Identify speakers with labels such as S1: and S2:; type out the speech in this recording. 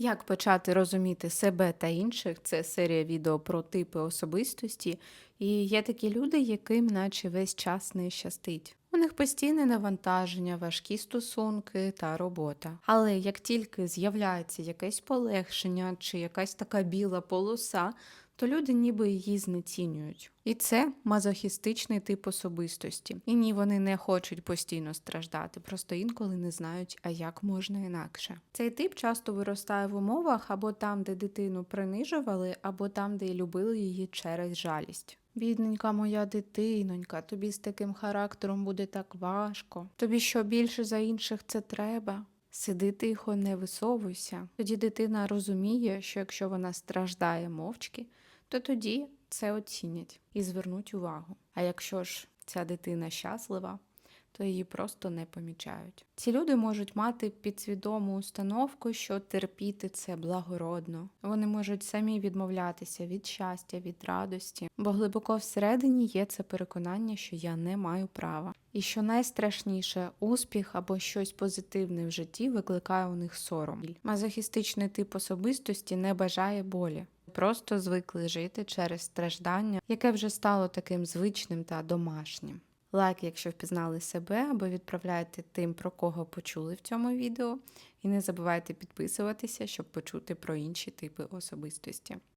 S1: Як почати розуміти себе та інших? Це серія відео про типи особистості. І є такі люди, яким наче весь час не щастить. У них постійне навантаження, важкі стосунки та робота. Але як тільки з'являється якесь полегшення чи якась така біла полоса, то люди ніби її знецінюють. І це мазохістичний тип особистості. І ні, вони не хочуть постійно страждати, просто інколи не знають, а як можна інакше. Цей тип часто виростає в умовах або там, де дитину принижували, або там, де любили її через жалість. Бідненька моя дитинонька, тобі з таким характером буде так важко. Тобі що більше за інших це треба? Сиди тихо, не висовуйся. Тоді дитина розуміє, що якщо вона страждає мовчки, то тоді це оцінять і звернуть увагу. А якщо ж ця дитина щаслива, то її просто не помічають. Ці люди можуть мати підсвідому установку, що терпіти це благородно. Вони можуть самі відмовлятися від щастя, від радості, бо глибоко всередині є це переконання, що я не маю права. І що найстрашніше, успіх або щось позитивне в житті викликає у них сором. Мазохістичний тип особистості не бажає болі. Просто звикли жити через страждання, яке вже стало таким звичним та домашнім. Лайк, якщо впізнали себе, або відправляйте тим, про кого почули в цьому відео. І не забувайте підписуватися, щоб почути про інші типи особистості.